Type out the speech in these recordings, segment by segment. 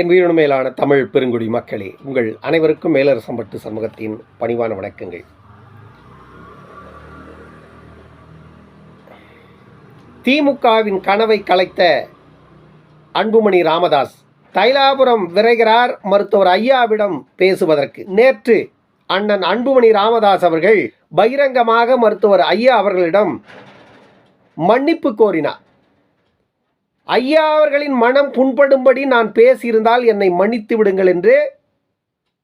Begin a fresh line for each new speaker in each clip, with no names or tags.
என் உயிரின மேலான தமிழ் பெருங்குடி மக்களே உங்கள் அனைவருக்கும் மேலரசம்பட்டு சமூகத்தின் பணிவான வணக்கங்கள். திமுகவின் கனவை கலைத்த அன்புமணி ராமதாஸ் தைலாபுரம் விரைகிறார் மருத்துவர் ஐயாவிடம் பேசுவதற்கு நேற்று அண்ணன் அன்புமணி ராமதாஸ் அவர்கள் பகிரங்கமாக மருத்துவர் ஐயா அவர்களிடம் மன்னிப்பு கோரினார். ஐயா அவர்களின் மனம் புண்படும்படி நான் பேசியிருந்தால் என்னை மன்னித்து விடுங்கள் என்று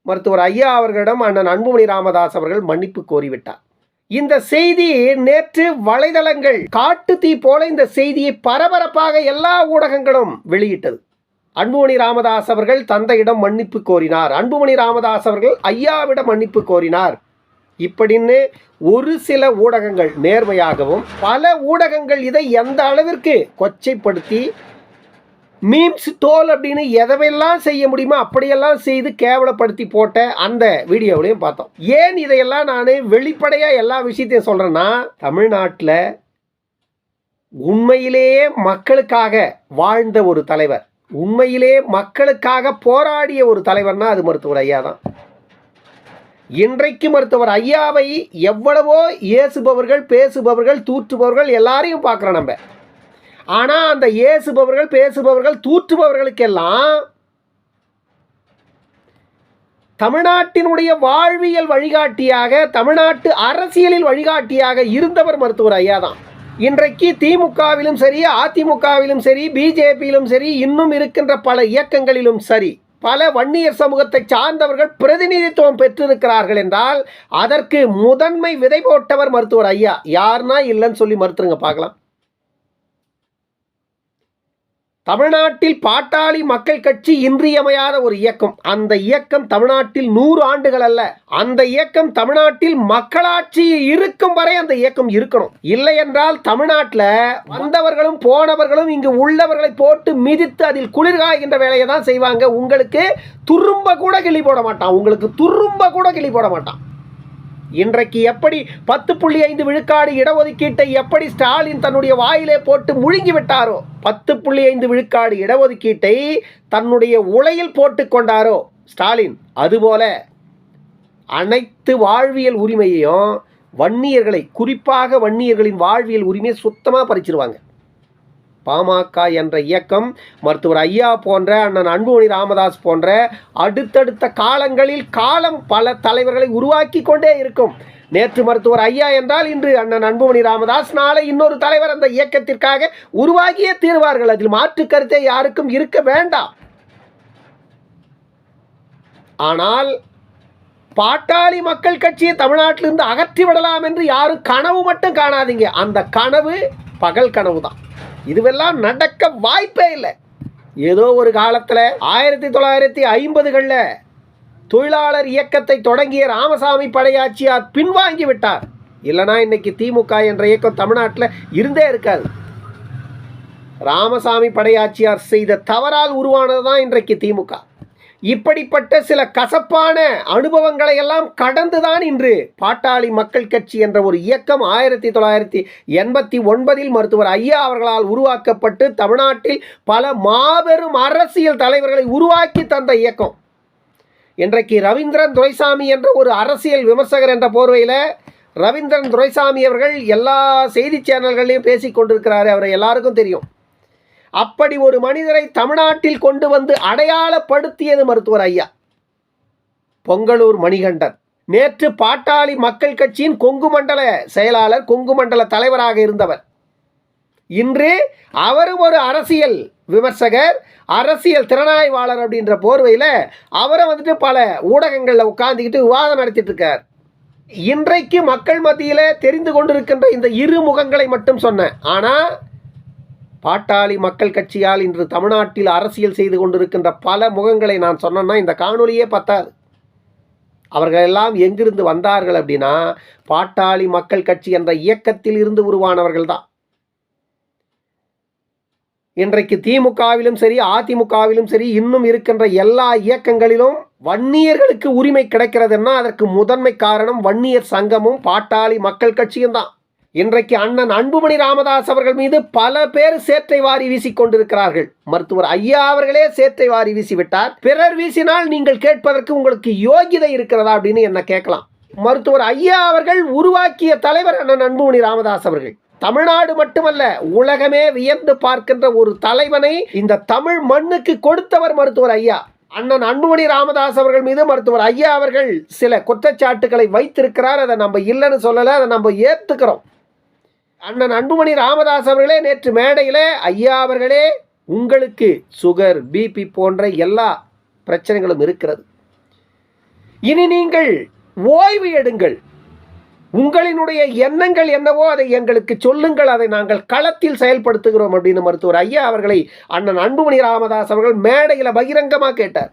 மருத்துவர் ஐயா அவர்களிடம் அண்ணன் அன்புமணி ராமதாஸ் அவர்கள் மன்னிப்பு கோரிவிட்டார். இந்த செய்தி நேற்று வலைதளங்கள் காட்டு தீ போல இந்த செய்தியை பரபரப்பாக எல்லா ஊடகங்களும் வெளியிட்டது. அன்புமணி ராமதாஸ் அவர்கள் தந்தையிடம் மன்னிப்பு கோரினார். அன்புமணி ராமதாஸ் அவர்கள் ஐயாவிடம் மன்னிப்பு கோரினார். இப்படின்னு ஒரு சில ஊடகங்கள் நேர்மையாகவும் பல ஊடகங்கள் இதை எந்த அளவிற்கு கொச்சைப்படுத்தி மீம்ஸ் தோல் அப்படின்னு எதவெல்லாம் செய்ய முடியுமோ அப்படியெல்லாம் செய்து கேவலப்படுத்தி போட்ட அந்த வீடியோவிலையும் பார்த்தோம். ஏன் இதையெல்லாம் நான் வெளிப்படையாக எல்லா விஷயத்தையும் சொல்கிறேன்னா தமிழ்நாட்டில் உண்மையிலேயே மக்களுக்காக வாழ்ந்த ஒரு தலைவர் உண்மையிலே மக்களுக்காக போராடிய ஒரு தலைவர்னா அது மருத்துவர் ஐயா தான். இன்றைக்கு மருத்துவர் ஐயாவை எவ்வளவோ ஏசுபவர்கள் பேசுபவர்கள் தூற்றுபவர்கள் எல்லாரையும் பார்க்குறோம் நம்ம. ஆனால் அந்த ஏசுபவர்கள் பேசுபவர்கள் தூற்றுபவர்களுக்கெல்லாம் தமிழ்நாட்டினுடைய வாழ்வியல் வழிகாட்டியாக தமிழ்நாட்டு அரசியலில் வழிகாட்டியாக இருந்தவர் மருத்துவர் ஐயா தான். இன்றைக்கு திமுகவிலும் சரி அதிமுகவிலும் சரி பிஜேபியிலும் சரி இன்னும் இருக்கின்ற பல இயக்கங்களிலும் சரி பல வன்னியர் சமூகத்தை சார்ந்தவர்கள் பிரதிநிதித்துவம் பெற்றிருக்கிறார்கள் என்றால் அதற்கு முதன்மை விதை போட்டவர் மருத்துவர் ஐயா. யாருன்னா இல்லைன்னு சொல்லி மறுத்துருங்க பார்க்கலாம். தமிழ்நாட்டில் பாட்டாளி மக்கள் கட்சி இன்றியமையாத ஒரு இயக்கம். அந்த இயக்கம் தமிழ்நாட்டில் நூறு ஆண்டுகள் அல்ல. அந்த இயக்கம் தமிழ்நாட்டில் மக்களாட்சி இருக்கும் வரை அந்த இயக்கம் இருக்கணும். இல்லை என்றால் தமிழ்நாட்டில் வந்தவர்களும் போனவர்களும் இங்கு உள்ளவர்களை போட்டு மிதித்து அதில் குளிர்காய்கின்ற வேலையை தான் செய்வாங்க. உங்களுக்கு துரும்ப கூட கிளி போட மாட்டான். உங்களுக்கு துரும்ப கூட கிளி போட மாட்டான். இன்றைக்கு எப்படி பத்து புள்ளி ஐந்து விழுக்காடு இடஒதுக்கீட்டை எப்படி ஸ்டாலின் தன்னுடைய வாயிலே போட்டு முழுங்கி விட்டாரோ பத்து புள்ளி ஐந்து விழுக்காடு இடஒதுக்கீட்டை தன்னுடைய உலையில் போட்டு கொண்டாரோ ஸ்டாலின். அதுபோல அனைத்து வாழ்வியல் உரிமையையும் வன்னியர்களை குறிப்பாக வன்னியர்களின் வாழ்வியல் உரிமையை சுத்தமாக பறிச்சிருவாங்க. பாமக என்ற இயக்கம் மருத்துவர் ஐயா போன்ற அண்ணன் அன்புமணி ராமதாஸ் போன்ற அடுத்தடுத்த காலங்களில் காலம் பல தலைவர்களை உருவாக்கி கொண்டே இருக்கும். நேற்று மருத்துவர் ஐயா என்றால் இன்று அண்ணன் அன்புமணி ராமதாஸ் நாளை இன்னொரு தலைவர் அந்த இயக்கத்திற்காக உருவாகியே தீர்வார்கள். அதில் மாற்று கருத்தை யாருக்கும் இருக்க வேண்டாம். ஆனால் பாட்டாளி மக்கள் கட்சியை தமிழ்நாட்டிலிருந்து அகற்றி விடலாம் என்று யாரும் கனவு மட்டும் காணாதீங்க. அந்த கனவு பகல் கனவு தான் இதுவெல்லாம் நடக்க வாய்ப்பே இல்லை. ஏதோ ஒரு காலத்தில் ஆயிரத்தி தொள்ளாயிரத்தி ஐம்பதுகளில் தொழிலாளர் இயக்கத்தை தொடங்கிய ராமசாமி படையாச்சியார் பின்வாங்கி விட்டார். இல்லைனா இன்னைக்கு திமுக என்ற இயக்கம் தமிழ்நாட்டில் இருந்தே இருக்காது. ராமசாமி படையாச்சியார் செய்த தவறால் உருவானது தான் இன்றைக்கு திமுக. இப்படிப்பட்ட சில கசப்பான அனுபவங்களை எல்லாம் கடந்துதான் இன்று பாட்டாளி மக்கள் கட்சி என்ற ஒரு இயக்கம் ஆயிரத்தி தொள்ளாயிரத்தி எண்பத்தி ஒன்பதில் மருத்துவர் ஐயா அவர்களால் உருவாக்கப்பட்டு தமிழ்நாட்டில் பல மாபெரும் அரசியல் தலைவர்களை உருவாக்கி தந்த இயக்கம். இன்றைக்கு ரவீந்திரன் துரைசாமி என்ற ஒரு அரசியல் விமர்சகர் என்ற போர்வையில் ரவீந்திரன் துரைசாமி அவர்கள் எல்லா செய்தி சேனல்களையும் பேசிக் கொண்டிருக்கிறாரு. அவரை எல்லாருக்கும் தெரியும். அப்படி ஒரு மனிதரை தமிழ்நாட்டில் கொண்டு வந்து அடையாளப்படுத்தியது மருத்துவர் ஐயா. பொங்கலூர் மணிகண்டன். நேற்று பாட்டாளி மக்கள் கட்சியின் கொங்கு மண்டல செயலாளர் கொங்கு மண்டல தலைவராக இருந்தவர். இன்று அவரும் ஒரு அரசியல் விமர்சகர் அரசியல் திறனாய்வாளர் அப்படின்ற போர்வையில் அவரை வந்துட்டு பல ஊடகங்களில் உட்காந்துக்கிட்டு விவாதம் நடத்திட்டு இருக்கார் இன்றைக்கு மக்கள் மத்தியில் தெரிந்து கொண்டிருக்கின்ற இந்த இரு முகங்களை மட்டும் சொன்னேன். ஆனால் பாட்டாளி மக்கள் கட்சியால் இன்று தமிழ்நாட்டில் அரசியல் செய்து கொண்டிருக்கின்ற பல முகங்களை நான் சொன்னேன்னா இந்த காணொலியே பத்தாது. அவர்கள் எல்லாம் எங்கிருந்து வந்தார்கள் அப்படின்னா பாட்டாளி மக்கள் கட்சி என்ற இயக்கத்தில் இருந்து உருவானவர்கள் தான். இன்றைக்கு திமுகவிலும் சரி அதிமுகவிலும் சரி இன்னும் இருக்கின்ற எல்லா இயக்கங்களிலும் வன்னியர்களுக்கு உரிமை கிடைக்கிறதுன்னா அதற்கு முதன்மை காரணம் வன்னியர் சங்கமும் பாட்டாளி மக்கள் கட்சியும் தான். இன்றைக்கு அண்ணன் அன்புமணி ராமதாஸ் அவர்கள் மீது பல பேர் சேற்றை வாரி வீசிக்கொண்டிருக்கிறார்கள் மருத்துவர் ஐயா அவர்களே சேற்றை வாரி வீசிவிட்டார் பிறர் வீசினால் நீங்கள் கேட்பதற்கு உங்களுக்கு யோகிதை இருக்கிறதா அப்படின்னு என்ன கேட்கலாம். மருத்துவர் ஐயா அவர்கள் உருவாக்கிய தலைவர் அண்ணன் அன்புமணி ராமதாஸ் அவர்கள். தமிழ்நாடு மட்டுமல்ல உலகமே வியந்து பார்க்கின்ற ஒரு தலைவனை இந்த தமிழ் மண்ணுக்கு கொடுத்தவர் மருத்துவர் ஐயா. அண்ணன் அன்புமணி ராமதாஸ் அவர்கள் மீது மருத்துவர் ஐயா அவர்கள் சில குற்றச்சாட்டுகளை வைத்திருக்கிறார். அதை நம்ம இல்லைன்னு சொல்லலை அதை நம்ம ஏற்றுக்கிறோம் அண்ணன் அன்புமணி ராமதாஸ் அவர்களே நேற்று மேடையில் ஐயா அவர்களே உங்களுக்கு சுகர் பிபி போன்ற எல்லா பிரச்சனைகளும் இருக்கிறது. இனி நீங்கள் ஓய்வு எடுங்கள். உங்களினுடைய எண்ணங்கள் என்னவோ அதை எங்களுக்கு சொல்லுங்கள். அதை நாங்கள் களத்தில் செயல்படுத்துகிறோம் அப்படின்னு மருத்துவர் ஐயா அவர்களை அண்ணன் அன்புமணி ராமதாஸ் அவர்கள் மேடையில் பகிரங்கமாக கேட்டார்.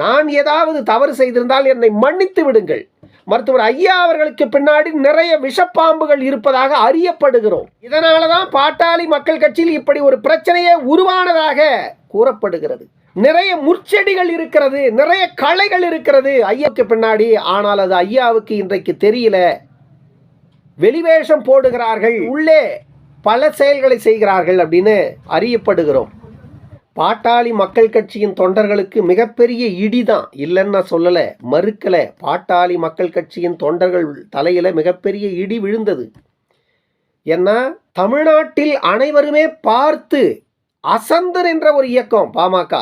நான் ஏதாவது தவறு செய்திருந்தால் என்னை மன்னித்து விடுங்கள். மருத்துவர் ஐயா அவர்களுக்கு பின்னாடி நிறைய விஷப்பாம்புகள் இருப்பதாக அறியப்படுகிறோம். இதனால தான் பாட்டாளி மக்கள் கட்சியில் இப்படி ஒரு பிரச்சனையே உருவானதாக கூறப்படுகிறது. நிறைய முற்செடிகள் இருக்கிறது நிறைய களைகள் இருக்கிறது. ஐயாவுக்கு பின்னாடி ஆனால் அது ஐயாவுக்கு இன்றைக்கு தெரியல. வெளிவேஷம் போடுகிறார்கள் உள்ளே பல செயல்களை செய்கிறார்கள் அப்படின்னு அறியப்படுகிறோம். பாட்டாளி மக்கள் கட்சியின் தொண்டர்களுக்கு மிகப்பெரிய இடிதான். இல்லைன்னு நான் சொல்லலை. மறுக்கலை. பாட்டாளி மக்கள் கட்சியின் தொண்டர்கள் தலையில் மிகப்பெரிய இடி விழுந்தது. ஏன்னா தமிழ்நாட்டில் அனைவருமே பார்த்து அசந்தர் என்ற ஒரு இயக்கம் பாமக.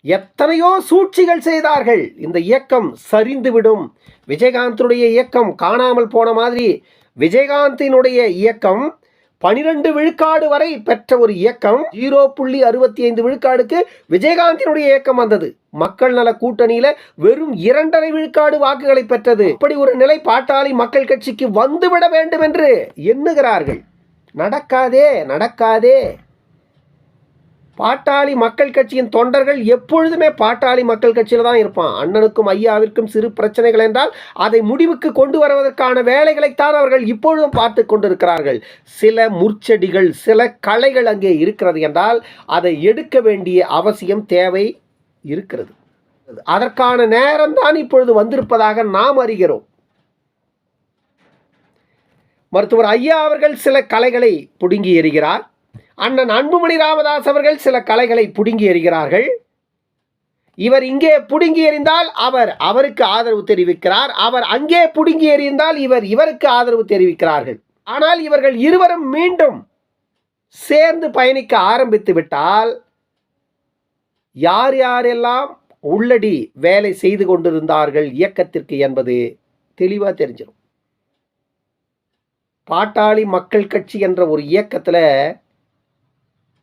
எத்தனையோ சூழ்ச்சிகள் செய்தார்கள். இந்த இயக்கம் சரிந்துவிடும். விஜயகாந்தினுடைய இயக்கம் காணாமல் போன மாதிரி விஜயகாந்தினுடைய இயக்கம் பனிரெண்டு விழுக்காடு வரை பெற்ற ஒரு இயக்கம். ஜீரோ புள்ளி அறுபத்தி ஐந்து விழுக்காடுக்கு விஜயகாந்தினுடைய இயக்கம் வந்தது. மக்கள் நல கூட்டணியில வெறும் இரண்டரை விழுக்காடு வாக்குகளை பெற்றது. இப்படி ஒரு நிலை பாட்டாளி மக்கள் கட்சிக்கு வந்துவிட வேண்டும் என்று எண்ணுகிறார்கள். நடக்காதே நடக்காதே. பாட்டாளி மக்கள் கட்சியின் தொண்டர்கள் எப்பொழுதுமே பாட்டாளி மக்கள் கட்சியில் தான் இருப்பான். அண்ணனுக்கும் ஐயாவிற்கும் சிறு பிரச்சனைகள் என்றால் அதை முடிவுக்கு கொண்டு வருவதற்கான வேலைகளைத்தான் அவர்கள் இப்பொழுதும் பார்த்து கொண்டிருக்கிறார்கள். சில முற்செடிகள் சில கலைகள் அங்கே இருக்கிறது என்றால் அதை எடுக்க வேண்டிய அவசியம் தேவை இருக்கிறது. அதற்கான நேரம்தான் இப்பொழுது வந்திருப்பதாக நாம் அறிகிறோம். மருத்துவர் ஐயா அவர்கள் சில கலைகளை புடுங்கி எறிகிறார். அண்ணன் அன்புமணி ராமதாஸ் அவர்கள் சில கலைகளை புடுங்கி எறிகிறார்கள். இவர் இங்கே புடுங்கி எறிந்தால் அவர் அவருக்கு ஆதரவு தெரிவிக்கிறார். அவர் அங்கே புடுங்கி எறிந்தால் இவர் இவருக்கு ஆதரவு தெரிவிக்கிறார்கள். ஆனால் இவர்கள் இருவரும் மீண்டும் சேர்ந்து பயணிக்க ஆரம்பித்து விட்டால் யார் யாரெல்லாம் உள்ளடி வேலை செய்து கொண்டிருந்தார்கள் இயக்கத்திற்கு என்பது தெளிவாக தெரிஞ்சிடும் பாட்டாளி மக்கள் கட்சி என்ற ஒரு இயக்கத்தில்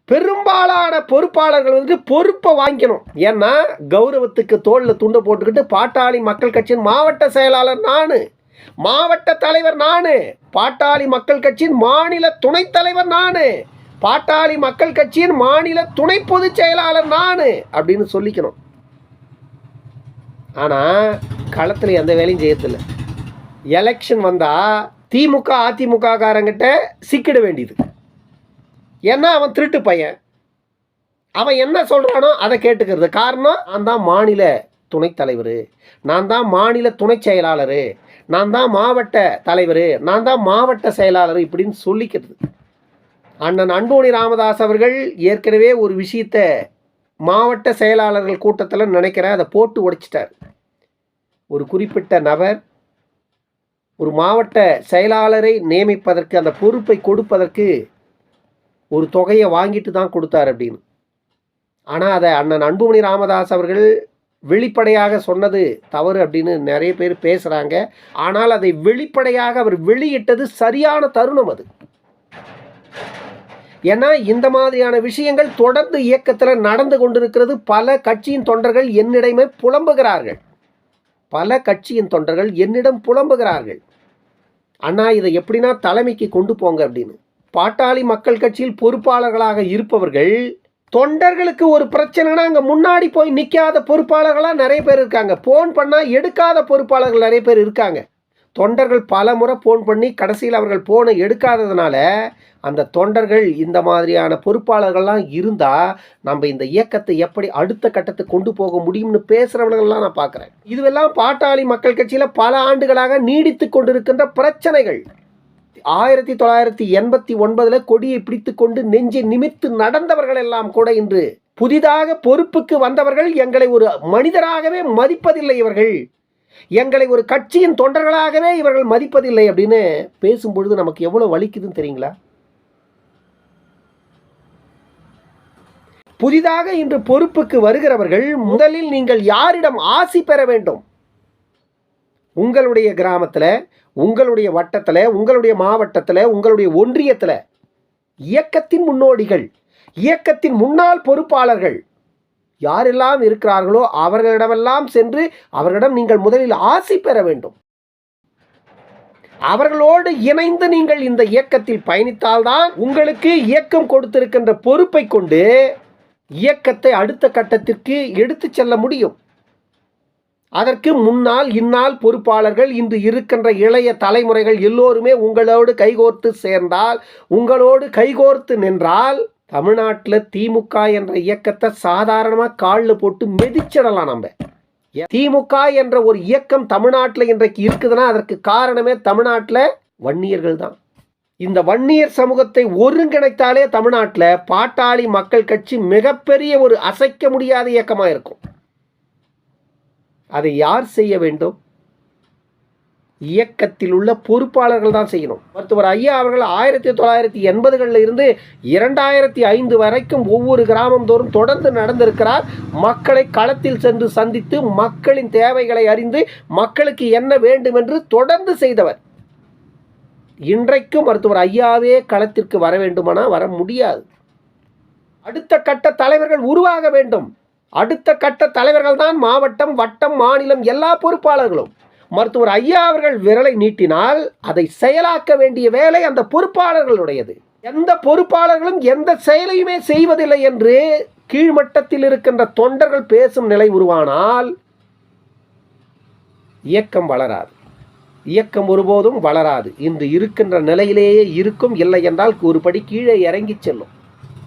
பெரும்பாலான பொறுப்பாளர்கள் வந்து பொறுப்பை வாங்கிக்கணும். ஏன்னா கௌரவத்துக்கு தோளில் துண்டை போட்டுக்கிட்டு பாட்டாளி மக்கள் கட்சியின் மாவட்ட செயலாளர் நான். மாவட்ட தலைவர் நான். பாட்டாளி மக்கள் கட்சியின் மாநில துணைத் தலைவர் நான். பாட்டாளி மக்கள் கட்சியின் மாநில துணை பொதுச் செயலாளர் நான் அப்படின்னு சொல்லிக்கணும். ஆனால் களத்தில் எந்த வேலையும் செய்யறதில்ல. எலெக்ஷன் வந்தால் திமுக அதிமுக காரங்கிட்ட சிக்கிட வேண்டியது. ஏன்னா அவன் திருட்டு பையன். அவன் என்ன சொல்கிறானோ அதை கேட்டுக்கிறது. காரணம் நான் தான் மாநில துணைத் தலைவர். நான் தான் மாநில துணை செயலாளர். நான் தான் மாவட்ட தலைவர். நான் தான் மாவட்ட செயலாளர் இப்படின்னு சொல்லிக்கிறது. அண்ணன் அன்போணி ராமதாஸ் அவர்கள் ஏற்கனவே ஒரு விஷயத்தை மாவட்ட செயலாளர்கள் கூட்டத்தில் நினைக்கிறேன் அதை போட்டு உடைச்சிட்டார். ஒரு குறிப்பிட்ட நபர் ஒரு மாவட்ட செயலாளரை நியமிப்பதற்கு அந்த பொறுப்பை கொடுப்பதற்கு ஒரு தொகையை வாங்கிட்டு தான் கொடுத்தார் அப்படின்னு. ஆனால் அதை அண்ணன் அன்புமணி ராமதாஸ் அவர்கள் வெளிப்படையாக சொன்னது தவறு அப்படின்னு நிறைய பேர் பேசுகிறாங்க ஆனால் அதை வெளிப்படையாக அவர் வெளியிட்டது சரியான தருணம் அது. ஏன்னா இந்த மாதிரியான விஷயங்கள் தொடர்ந்து இயக்கத்தில் நடந்து கொண்டிருக்கிறது. பல கட்சியின் தொண்டர்கள் என்னிடமே புலம்புகிறார்கள். பல கட்சியின் தொண்டர்கள் என்னிடம் புலம்புகிறார்கள். அண்ணா இதை எப்படின்னா தலைமைக்கு கொண்டு போங்க அப்படின்னு. பாட்டாளி மக்கள் கட்சியில் பொறுப்பாளர்களாக இருப்பவர்கள் தொண்டர்களுக்கு ஒரு பிரச்சனைனா அங்கே முன்னாடி போய் நிற்காத பொறுப்பாளர்களாக நிறைய பேர் இருக்காங்க. ஃபோன் பண்ணால் எடுக்காத பொறுப்பாளர்கள் நிறைய பேர் இருக்காங்க. தொண்டர்கள் பல முறை ஃபோன் பண்ணி கடைசியில் அவர்கள் ஃபோனை எடுக்காததுனால அந்த தொண்டர்கள் இந்த மாதிரியான பொறுப்பாளர்கள்லாம் இருந்தால் நம்ம இந்த இயக்கத்தை எப்படி அடுத்த கட்டத்துக்கு கொண்டு போக முடியும்னு பேசுகிறவர்கள்லாம் நான் பார்க்குறேன். இதுவெல்லாம் பாட்டாளி மக்கள் கட்சியில் பல ஆண்டுகளாக நீடித்து கொண்டிருக்கின்ற பிரச்சனைகள். ஆயிரத்தி தொள்ளாயிரத்தி எண்பத்தி ஒன்பதில் கொடியை பிடித்து கொண்டு நெஞ்சை நிமித்து நடந்தவர்கள் எல்லாம் கூட இன்று புதிதாக பொறுப்புக்கு வந்தவர்கள் எங்களை ஒரு மனிதராகவே மதிப்பதில்லை இவர்கள். எங்களை ஒரு கட்சியின் தொண்டர்களாகவே இவர்கள் மதிப்பதில்லை அப்படின்னு பேசும்பொழுது நமக்கு எவ்வளவு வலிக்குதுன்னு தெரியுங்களா? புதிதாக இன்று பொறுப்புக்கு வருகிறவர்கள் முதலில் நீங்கள் யாரிடம் ஆசி பெற வேண்டும்? உங்களுடைய கிராமத்தில் உங்களுடைய வட்டத்தில் உங்களுடைய மாவட்டத்தில் உங்களுடைய ஒன்றியத்தில் இயக்கத்தின் முன்னோடிகள் இயக்கத்தின் முன்னாள் பொறுப்பாளர்கள் யாரெல்லாம் இருக்கிறார்களோ அவர்களிடமெல்லாம் சென்று அவர்களிடம் நீங்கள் முதலில் ஆசி பெற வேண்டும். அவர்களோடு இணைந்து நீங்கள் இந்த இயக்கத்தில் பயணித்தால்தான் உங்களுக்கு இயக்கம் கொடுத்திருக்கின்ற பொறுப்பை கொண்டு இயக்கத்தை அடுத்த கட்டத்திற்கு எடுத்து செல்ல முடியும். அதற்கு முன்னால் இந்நாள் பொறுப்பாளர்கள் இன்று இருக்கின்ற இளைய தலைமுறைகள் எல்லோருமே உங்களோடு கைகோர்த்து சேர்ந்தால் உங்களோடு கைகோர்த்து நின்றால் தமிழ்நாட்டில் திமுக என்ற இயக்கத்தை சாதாரணமாக காலில் போட்டு மிதிச்சிடலாம் நம்ம. திமுக என்ற ஒரு இயக்கம் தமிழ்நாட்டில் இன்றைக்கு இருக்குதுன்னா அதற்கு காரணமே தமிழ்நாட்டில் வன்னியர்கள் தான். இந்த வன்னியர் சமூகத்தை ஒருங்கிணைத்தாலே தமிழ்நாட்டில் பாட்டாளி மக்கள் கட்சி மிகப்பெரிய ஒரு அசைக்க முடியாத இயக்கமாக இருக்கும். அதை யார் செய்ய வேண்டும்? இயக்கத்தில் உள்ள பொறுப்பாளர்கள் தான் செய்யணும். மருத்துவர் ஐயா அவர்கள் ஆயிரத்தி தொள்ளாயிரத்தி எண்பதுகளில் இருந்து இரண்டாயிரத்தி ஐந்து வரைக்கும் ஒவ்வொரு கிராமம் தோறும் தொடர்ந்து நடந்திருக்கிறார். மக்களை களத்தில் சென்று சந்தித்து மக்களின் தேவைகளை அறிந்து மக்களுக்கு என்ன வேண்டும் என்று தொடர்ந்து செய்தவர். இன்றைக்கும் மருத்துவர் ஐயாவே களத்திற்கு வர வேண்டுமானால் வர முடியாது. அடுத்த கட்ட தலைவர்கள் உருவாக வேண்டும். அடுத்த கட்ட தலைவர்கள் தான் மாவட்டம் வட்டம் மாநிலம் எல்லா பொறுப்பாளர்களும். மருத்துவர் ஐயா அவர்கள் விரலை நீட்டினால் அதை செயலாக்க வேண்டிய வேலை அந்த பொறுப்பாளர்களுடையது. எந்த பொறுப்பாளர்களும் எந்த செயலையுமே செய்வதில்லை என்று கீழ்மட்டத்தில் இருக்கின்ற தொண்டர்கள் பேசும் நிலை உருவானால் இயக்கம் வளராது. இயக்கம் ஒருபோதும் வளராது. இன்று இருக்கின்ற நிலையிலேயே இருக்கும் இல்லை என்றால் ஒருபடி கீழே இறங்கி செல்லும்.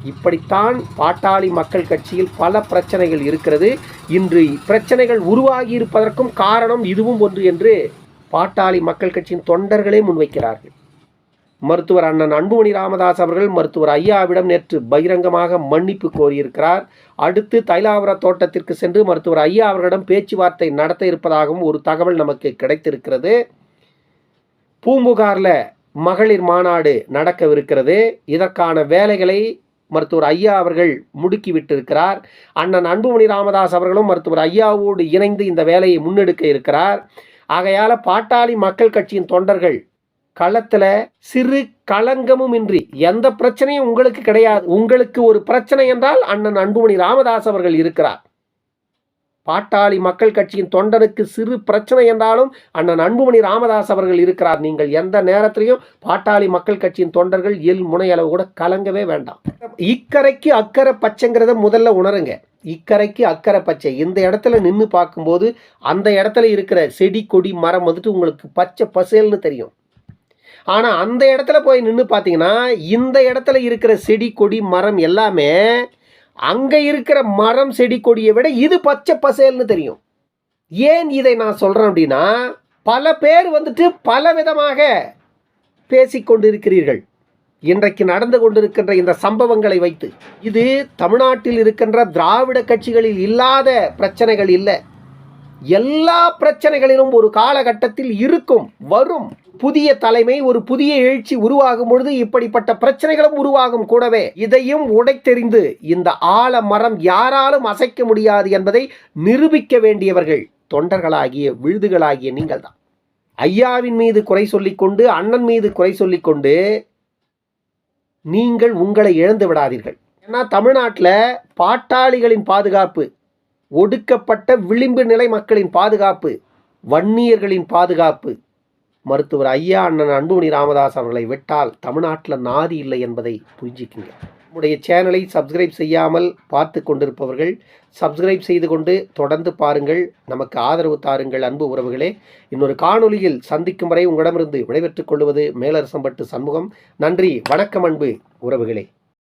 இப்படித்தான் பாட்டாளி மக்கள் கட்சியில் பல பிரச்சனைகள் இருக்கிறது. இன்று பிரச்சனைகள் உருவாகி இருப்பதற்கும் காரணம் இதுவும் ஒன்று என்று பாட்டாளி மக்கள் கட்சியின் தொண்டர்களே முன்வைக்கிறார்கள். மருத்துவர் அண்ணன் அன்புமணி ராமதாஸ் அவர்கள் மருத்துவர் ஐயாவிடம் நேற்று பகிரங்கமாக மன்னிப்பு கோரியிருக்கிறார். அடுத்து தைலாவர தோட்டத்திற்கு சென்று மருத்துவர் ஐயா அவர்களிடம் பேச்சுவார்த்தை நடத்த இருப்பதாகவும் ஒரு தகவல் நமக்கு கிடைத்திருக்கிறது. பூம்புகாரில் மகளிர் மாநாடு நடக்கவிருக்கிறது. இதற்கான வேலைகளை மருத்துவர் ஐயா அவர்கள் முடுக்கி விட்டிருக்கிறார். அண்ணன் அன்புமணி ராமதாஸ் அவர்களும் மருத்துவர் ஐயாவோடு இணைந்து இந்த வேலையை முன்னெடுக்க இருக்கிறார். ஆகையால் பாட்டாளி மக்கள் கட்சியின் தொண்டர்கள் களத்தில் சிறு களங்கமும் இன்றி எந்த பிரச்சனையும் உங்களுக்கு கிடையாது. உங்களுக்கு ஒரு பிரச்சனை என்றால் அண்ணன் அன்புமணி ராமதாஸ் அவர்கள் இருக்கிறார். பாட்டாளி மக்கள் கட்சியின் தொண்டனுக்கு சிறு பிரச்சனை என்றாலும் அண்ணன் அன்புமணி ராமதாஸ் அவர்கள் இருக்கிறார். நீங்கள் எந்த நேரத்திலையும் பாட்டாளி மக்கள் கட்சியின் தொண்டர்கள் எல் முனையளவு கூட கலங்கவே வேண்டாம். இக்கரைக்கு அக்கறை பச்சைங்கிறத முதல்ல உணருங்க. இக்கரைக்கு அக்கறை பச்சை. இந்த இடத்துல நின்று பார்க்கும்போது அந்த இடத்துல இருக்கிற செடி கொடி மரம் வந்துட்டு உங்களுக்கு பச்சை பசேல்னு தெரியும். ஆனால் அந்த இடத்துல போய் நின்று பார்த்தீங்கன்னா இந்த இடத்துல இருக்கிற செடி கொடி மரம் எல்லாமே அங்கே இருக்கிற மரம் செடி கொடியை விட இது பச்சை பசேல்னு தெரியும். ஏன் இதை நான் சொல்கிறேன் அப்படின்னா பல பேர் வந்துட்டு பல விதமாக பேசிக்கொண்டிருக்கிறீர்கள் இன்றைக்கு நடந்து கொண்டிருக்கின்ற இந்த சம்பவங்களை வைத்து. இது தமிழ்நாட்டில் இருக்கின்ற திராவிட கட்சிகளில் இல்லாத பிரச்சனைகள் இல்லை. எல்லா பிரச்சனைகளிலும் ஒரு காலகட்டத்தில் இருக்கும் வரும் புதிய தலைமை ஒரு புதிய எழுச்சி உருவாகும் பொழுது இப்படிப்பட்ட பிரச்சனைகளும் உருவாகும் கூடவே இதையும் உடைத்தெறிந்து இந்த ஆல மரம் யாராலும் அசைக்க முடியாது என்பதை நிரூபிக்க வேண்டியவர்கள் தொண்டர்களாகிய விழுதுகளாகிய நீங்கள் தான் ஐயாவின் மீது குறை சொல்லிக்கொண்டு அண்ணன் மீது குறை சொல்லிக்கொண்டு நீங்கள் உங்களை இழந்து விடாதீர்கள். ஏன்னா தமிழ்நாட்டில் பாட்டாளிகளின் பாதுகாப்பு ஒடுக்கப்பட்ட விளிம்பு நிலை மக்களின் பாதுகாப்பு வன்னியர்களின் பாதுகாப்பு மருத்துவர் ஐயா அண்ணன் அன்புமணி ராமதாஸ் அவர்களை விட்டால் தமிழ்நாட்டில் நாதி இல்லை என்பதை புரிஞ்சிக்குங்க. நம்முடைய சேனலை சப்ஸ்கிரைப் செய்யாமல் பார்த்து கொண்டிருப்பவர்கள் சப்ஸ்கிரைப் செய்து கொண்டு தொடர்ந்து பாருங்கள். நமக்கு ஆதரவு தாருங்கள் அன்பு உறவுகளே. இன்னொரு காணொளியில் சந்திக்கும் வரை உங்களிடமிருந்து விடைபெற்றுக் கொள்வது மேலரசம்பட்டு சண்முகம். நன்றி வணக்கம் அன்பு உறவுகளே.